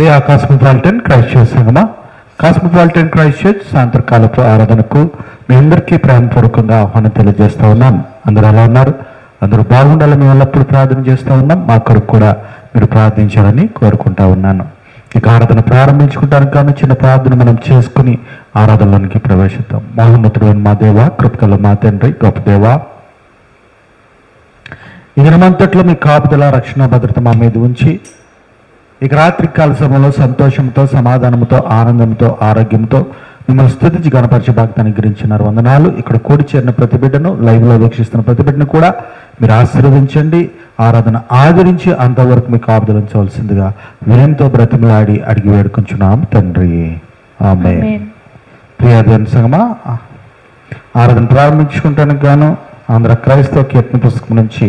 Priya cosmopolitan Christ church సంగమా cosmopolitan Christ church సాయంత్రకాలపు ఆరాధనకు మీ అందరికీ ప్రేమపూర్వకంగా ఆహ్వానం తెలియజేస్తూ ఉన్నాం. అందరూ ఎలా ఉన్నారు? అందరూ బాగుండాలని మేము ఎల్లప్పుడూ ప్రార్థన చేస్తూ ఉన్నాం. మా కొరకు కూడా మీరు ప్రార్థించాలని కోరుకుంటా ఉన్నాను. ఇక ఆరాధన ప్రారంభించుకుంటానికి కానీ చిన్న ప్రార్థన మనం చేసుకుని ఆరాధనలోనికి ప్రవేశిద్దాం. మహోన్నతుడు మా దేవ కృపకల మా తండ్రి గొప్ప దేవ. ఈ దినమంతట్లో మీ కాపుదల రక్షణ భద్రత మా మీద ఉంచి ఇక రాత్రి కాల సమయంలో సంతోషంతో సమాధానంతో ఆనందంతో ఆరోగ్యంతో మిమ్మల్ని స్థుతించి గణపరిచే భాగ్యాన్ని గురించినారు వందనాలు. ఇక్కడ కూడి చేరిన ప్రతి బిడ్డను లైవ్లో వీక్షిస్తున్న ప్రతి బిడ్డను కూడా మీరు ఆశీర్వదించండి. ఆరాధన ఆదరించి అంతవరకు మీకు ఆపుదలించవలసిందిగా వినయంతో బ్రతిమలాడి అడిగి వేడుకుంటున్నాం తండ్రి. ఆమె. ప్రియాదేవన్ సంగమా ఆరాధన ప్రారంభించుకుంటానికి గాను ఆంధ్ర క్రైస్తవ కీర్తన పుస్తకం నుంచి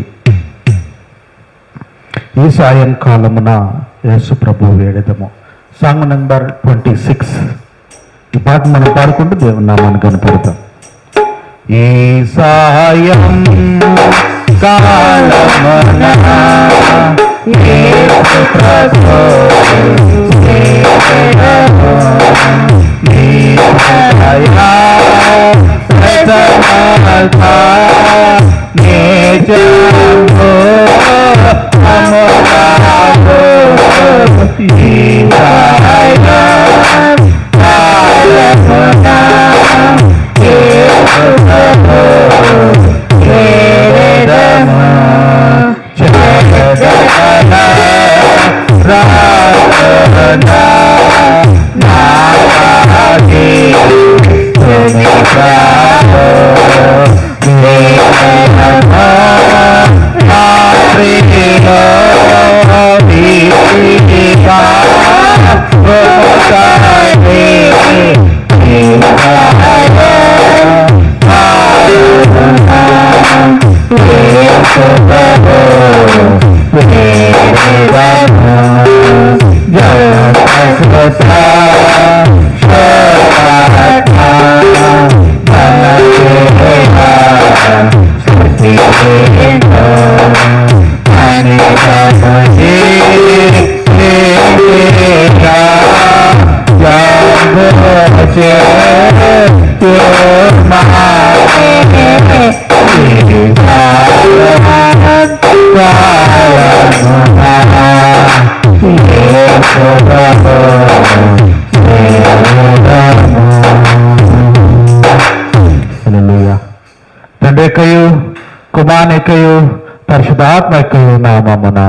ఈ సాయంకాలమున యేసు ప్రభు వేడదము. సాంగ్ నెంబర్ ట్వంటీ సిక్స్ ఈ పాట మనం పాడుకుంటూ దేవుని నామాన్ని కనపడతాం ఈ సాయం కాలమున ప్రభు తండ్రికయు కుమానికయు పరిశుధాత్మకయు నామమున.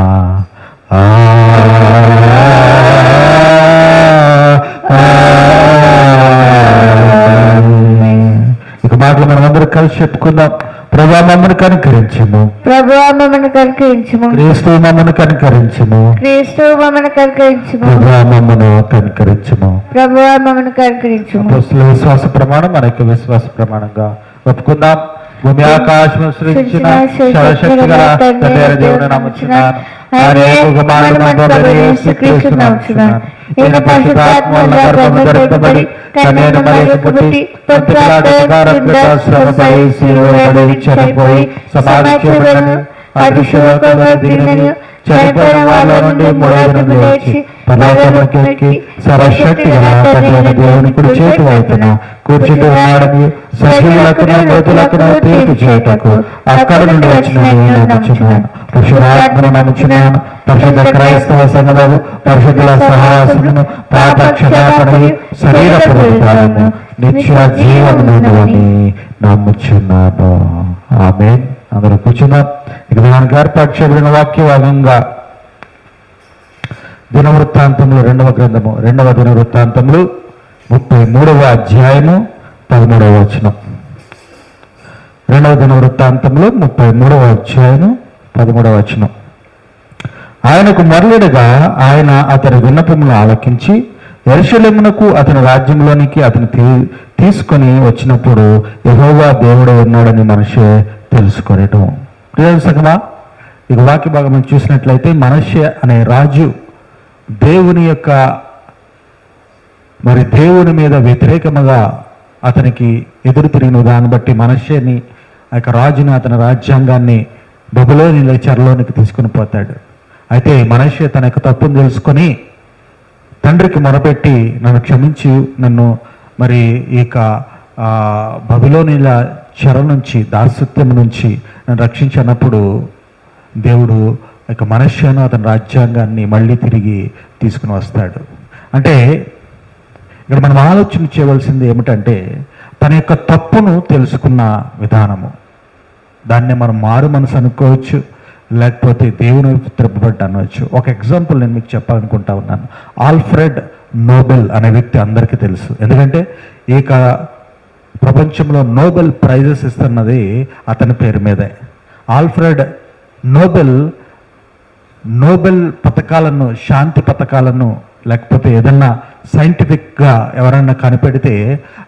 ఇక మాటలు మనమందరం కలిసి చెప్పుకుందాం. ప్రభా మమ్మను కనుకరించము. ప్రభువా మమ్మల్ని కనుకరించుము. క్రీస్తు మమ్మను కనుకరించము. క్రీస్తు మమ్మల్ని కనుకరించుము. ప్రభా మమ్మను కనుకరించము. ప్రభువా మమ్మల్ని కనుకరించుము. అపోస్తుల విశ్వాస ప్రమాణం మన యొక్క విశ్వాస ప్రమాణంగా ఒప్పుకుందాం. భూమి ఆకాశం సృష్టించిన సర్వశక్తి గల తండ్రి దేవుని నమ్ముచున్నాను కుమారుడు ఈయన గర్భము కన్యను పుట్టి శ్రమపడి చనిపోయి సమాధి చేయబడిన అదృశ్యలోకంలో దిగినని చనిపోయిన వాళ్ళ నుండి మూడవ నుండి లేచి పరలోకములకు ఎక్కి సర్వశక్తి గల తండ్రి దేవుని కుడి చేతి వైపున కూర్చుంటూ ఉన్నాడని సజీవులకును మృతులకును తీర్పు చేయుటకు అక్కడ నుండి వచ్చిన నేను నమ్ముచున్నాను. పరిశుధాత్మను నమ్ముచున్నాను. పరిశుద్ధ క్రైస్తవ సంఘము పరిశుద్ధుల సహవాసమును పాప శరీర పునరుద్ధారము నిత్య జీవమును నమ్ముచున్నాను. ఆమె అందరూ కూర్చున్నాం ఇక దానికి ఏర్పాటు చేయబడిన వాక్య భాగంగా దినవృత్తాంతములు రెండవ గ్రంథము రెండవ దినవృత్తాంతములు ముప్పై మూడవ అధ్యాయము పదమూడవ వచనం. రెండవ దినవృత్తాంతంలో ముప్పై మూడవ అధ్యాయము పదమూడవ వచనం. ఆయనకు మరలుడగా ఆయన అతని విన్నపమును ఆలకించి ఎరుషలేమునకు అతని రాజ్యంలోనికి అతను తీ తీసుకొని వచ్చినప్పుడు యహోవా దేవుడు ఉన్నాడని మనిషి తెలుసుకొనటం. ప్రియ ఇక వాక్య భాగం మనం చూసినట్లయితే మనష్య అనే రాజు దేవుని యొక్క మరి దేవుని మీద వ్యతిరేకముగా అతనికి ఎదురు తిరిగిన దాన్ని బట్టి మనష్యని ఆ యొక్క రాజుని అతని రాజ్యాంగాన్ని బబులోని చెరలోనికి తీసుకుని పోతాడు. అయితే మనష్య తన యొక్క తప్పును తెలుసుకొని తండ్రికి మొరపెట్టి నన్ను క్షమించి నన్ను మరి ఈ యొక్క ఆ, చెర నుంచి దాసత్యం నుంచి నన్ను రక్షించినప్పుడు దేవుడు ఇక మనశ్శాను అతని రాజ్యాంగాన్ని మళ్ళీ తిరిగి తీసుకుని వస్తాడు. అంటే ఇక్కడ మనం ఆలోచన చేయవలసింది ఏమిటంటే తన యొక్క తప్పును తెలుసుకున్న విధానము. దాన్ని మనం మారు మనసు అనుకోవచ్చు లేకపోతే దేవుని త్రిప్పబడ్డ అనవచ్చు. ఒక ఎగ్జాంపుల్ నేను మీకు చెప్పాలనుకుంటా ఉన్నాను. ఆల్ఫ్రెడ్ నోబెల్ అనే వ్యక్తి అందరికీ తెలుసు. ఎందుకంటే ఈ ప్రపంచంలో నోబెల్ ప్రైజెస్ ఇస్తున్నది అతని పేరు మీదే. ఆల్ఫ్రెడ్ నోబెల్ నోబెల్ పథకాలను శాంతి పథకాలను లేకపోతే ఏదన్నా సైంటిఫిక్గా ఎవరైనా కనిపెడితే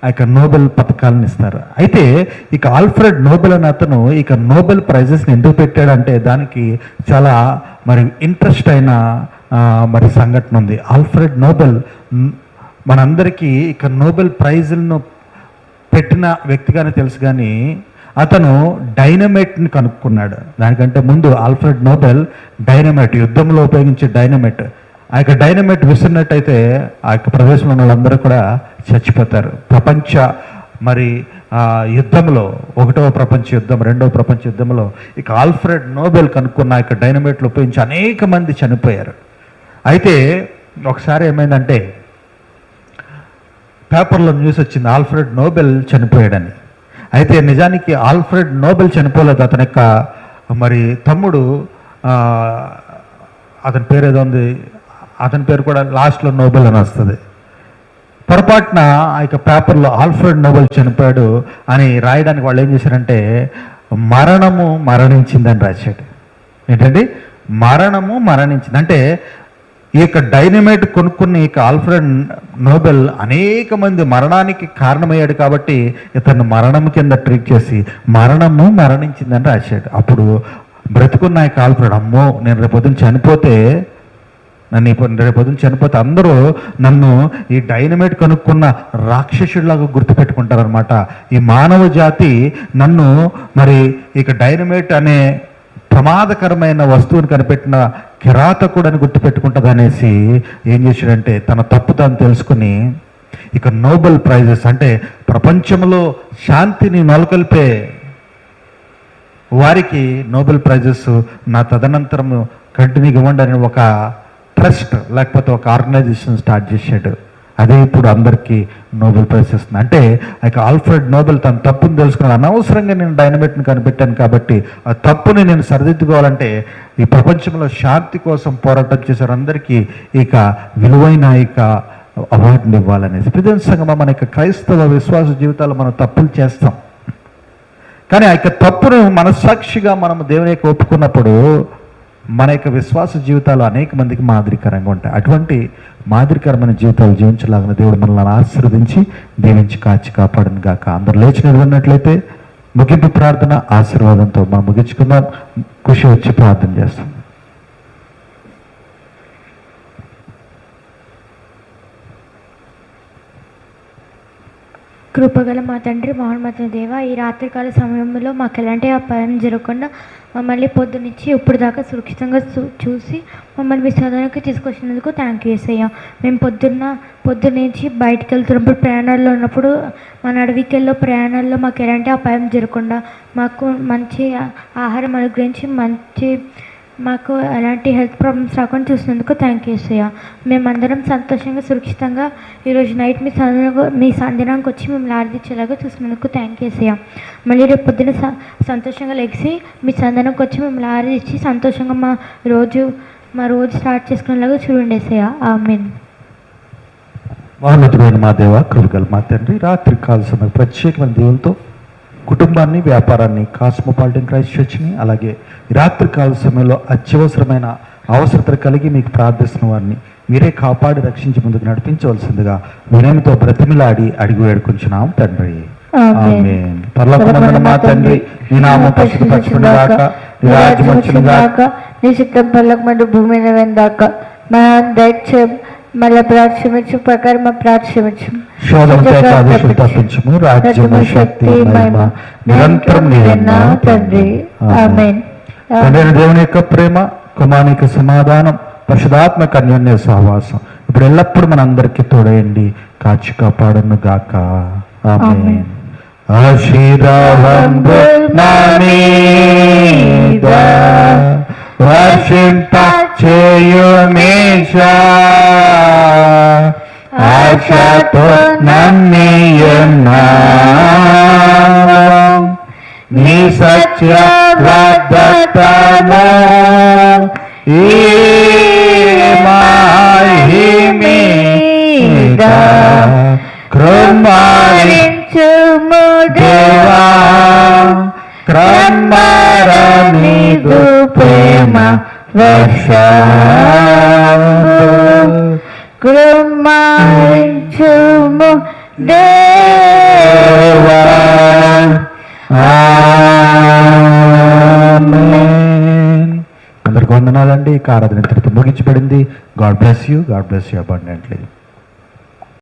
ఆ యొక్క నోబెల్ పథకాలను ఇస్తారు. అయితే ఇక ఆల్ఫ్రెడ్ నోబెల్ అనే అతను ఇక నోబెల్ ప్రైజెస్ని ఎందుకు పెట్టాడంటే దానికి చాలా మరి ఇంట్రెస్ట్ అయిన మరి సంఘటన ఉంది. ఆల్ఫ్రెడ్ నోబెల్ మనందరికీ ఇక నోబెల్ ప్రైజులను పెట్టిన వ్యక్తిగానే తెలుసు కానీ అతను డైనమైట్ని కనుక్కున్నాడు. దానికంటే ముందు ఆల్ఫ్రెడ్ నోబెల్ డైనమైట్ యుద్ధంలో ఉపయోగించే డైనమైట్. ఆ యొక్క డైనమైట్ విసిరినట్టయితే ఆ యొక్క ప్రదేశంలో ఉన్న వాళ్ళందరూ కూడా చచ్చిపోతారు. ప్రపంచ మరి ఆ యుద్ధంలో ఒకటవ ప్రపంచ యుద్ధం రెండవ ప్రపంచ యుద్ధంలో ఇక ఆల్ఫ్రెడ్ నోబెల్ కనుక్కున్న ఆ యొక్క డైనమైట్లు ఉపయోగించి అనేక మంది చనిపోయారు. అయితే ఒకసారి ఏమైందంటే పేపర్లో న్యూస్ వచ్చింది ఆల్ఫ్రెడ్ నోబెల్ చనిపోయాడని. అయితే నిజానికి ఆల్ఫ్రెడ్ నోబెల్ చనిపోలేదు అతని యొక్క మరి తమ్ముడు అతని పేరు ఏదో ఉంది అతని పేరు కూడా లాస్ట్లో నోబెల్ అని వస్తుంది. పొరపాటున ఆ యొక్క పేపర్లో ఆల్ఫ్రెడ్ నోబెల్ చనిపోయాడు అని రాయడానికి వాళ్ళు ఏం చేశారంటే మరణము మరణించిందని రాశాడు ఏంటండి? మరణము మరణించింది. అంటే ఈ యొక్క డైనమైట్ కొనుక్కున్న ఈ యొక్క ఆల్ఫ్రెడ్ నోబెల్ అనేక మంది మరణానికి కారణమయ్యాడు కాబట్టి ఇతను మరణం కింద ట్రీట్ చేసి మరణము మరణించిందని రాశాడు. అప్పుడు బ్రతుకున్న యొక్క ఆల్ఫ్రెడ్ అమ్మో నేను రేపొద్దున చనిపోతే నన్ను రేపొద్దున రేపు చనిపోతే అందరూ నన్ను ఈ డైనమైట్ కనుక్కున్న రాక్షసుడిలాగా గుర్తుపెట్టుకుంటారనమాట ఈ మానవ జాతి నన్ను మరి ఇక డైనమైట్ అనే ప్రమాదకరమైన వస్తువుని కనిపెట్టిన కిరాతకుడు అని గుర్తుపెట్టుకుంటుంది అనేసి ఏం చేశాడంటే తన తప్పు తాను తెలుసుకుని ఇక నోబెల్ ప్రైజెస్ అంటే ప్రపంచంలో శాంతిని నెలకొల్పే వారికి నోబెల్ ప్రైజెస్ నా తదనంతరం కంటిన్యూగా ఇవ్వండి అని ఒక ట్రస్ట్ లేకపోతే ఒక ఆర్గనైజేషన్ స్టార్ట్ చేశాడు. అదే ఇప్పుడు అందరికీ నోబెల్ ప్రైజ్ ఇస్తుంది. అంటే ఆ యొక్క ఆల్ఫ్రెడ్ నోబెల్ తన తప్పును తెలుసుకున్నాడు. అనవసరంగా నేను డైనమైట్ని కనిపెట్టాను కాబట్టి ఆ తప్పుని నేను సరిదిద్దుకోవాలంటే ఈ ప్రపంచంలో శాంతి కోసం పోరాటం చేశారు అందరికీ ఇక విలువైన ఇక అవార్డులు ఇవ్వాలనేసి. ప్రతి సంగమా మన యొక్క క్రైస్తవ విశ్వాస జీవితాల్లో మనం తప్పులు చేస్తాం. కానీ ఆ యొక్క తప్పును మనస్సాక్షిగా మనం దేవుని యొక్క ఒప్పుకున్నప్పుడు మన యొక్క విశ్వాస జీవితాలు అనేక మందికి మాదిరికరంగా ఉంటాయి. అటువంటి మాదిరికరమైన జీవితాలు జీవించలాగిన దేవుడు మనల్ని ఆశీర్వదించి దీవించి కాచి కాపాడను గాక. అందరు లేచి నిలబడినట్లయితే ముగింపు ప్రార్థన ఆశీర్వాదంతో మనం ముగించుకుందాం. ఖుషి వచ్చి ప్రార్థన చేస్తాం. కృపగల మా తండ్రి మహోన్నత దేవ ఈ రాత్రికాల సమయంలో మాకు ఎలాంటి అపాయం జరగకుండా మమ్మల్ని పొద్దునిచ్చి ఇప్పుడు దాకా సురక్షితంగా చూ- చూసి మమ్మల్ని మీ తీసుకొచ్చినందుకు థ్యాంక్ యూ ఎస్ఐయా మేము పొద్దున్న పొద్దున్నుంచి బయటికి వెళ్తున్నప్పుడు ప్రయాణాల్లో ఉన్నప్పుడు మన అడవికెళ్ళో ప్రయాణాల్లో మాకు ఎలాంటి అపాయం జరగకుండా మాకు మంచి ఆహారం అనుగ్రహించి మంచి మాకు ఎలాంటి హెల్త్ ప్రాబ్లమ్స్ రాకుండా చూసినందుకు థ్యాంక్ యూ ఎస్ఐయా మేమందరం సంతోషంగా సురక్షితంగా ఈరోజు నైట్ మీ సందనానికి మీ సందనానికి వచ్చి మిమ్మల్ని ఆరాధించేలాగా చూసినందుకు థ్యాంక్ యూ ఎస్ఐయా మళ్ళీ రేపు పొద్దున స- సంతోషంగా లెగిసి మీ సందనంకి వచ్చి మిమ్మల్ని ఆరాధించి సంతోషంగా మా రోజు మా రోజు స్టార్ట్ చేసుకునేలాగా చూడండి ఎస్ఐయా ఆమెన్ మహోన్నతుడైన మా దేవ కృపగల మా తండ్రి రాత్రి కాల సమయం ప్రత్యేకమైన దేవులతో కుటుంబాన్ని వ్యాపారాన్ని కాస్మోపాలిటన్ క్రైస్ట్ చర్చ్ని అలాగే రాత్రి కాల సమయంలో అత్యవసరమైన అవసరతలు కలిగి మీకు ప్రార్థిస్తున్న వారిని మీరే కాపాడి రక్షించి ముందుకు నడిపించవలసిందిగా వినయంతో బ్రతిమిలాడి అడిగి వేడుకుంటున్నాం తండ్రి. మా తండ్రి నీ నామం పరిశుద్ధపరచుకుని గాక నీ రాజ్యం వచ్చును గాక. నీ చిత్తం పల్లక మంది భూమి మా దయచేయం మళ్ళీ ప్రార్థించు ప్రకారం మా ప్రార్థించు శోధనతో ఆదేశం తప్పించము. రాజ్యము శక్తి మహిమ నిరంతరం నీవన్నా తండ్రి. ఆమేన్. తండ్రి దేవుని యొక్క ప్రేమ కుమానికి సమాధానం పరిశుధాత్మ కన్యోన్య సహవాసం. ఇప్పుడు ఎల్లప్పుడు మనందరికీ తోడయండి. కాచి కాపాడను గాక. ఆమేన్. మీద. వర్షింప చేయుమేషా. ఆశతో నన్నియన్నావు నీ సత్య వాగ్దత్తము ఈ కృమారి కృమారించుము దేవా. క్రమర ప్రేమ వర్ష దేవా. అందరికి వందనాలండి. ఈ ఆరాధన ఇంతటితో ముగించబడింది. God bless you. God bless you abundantly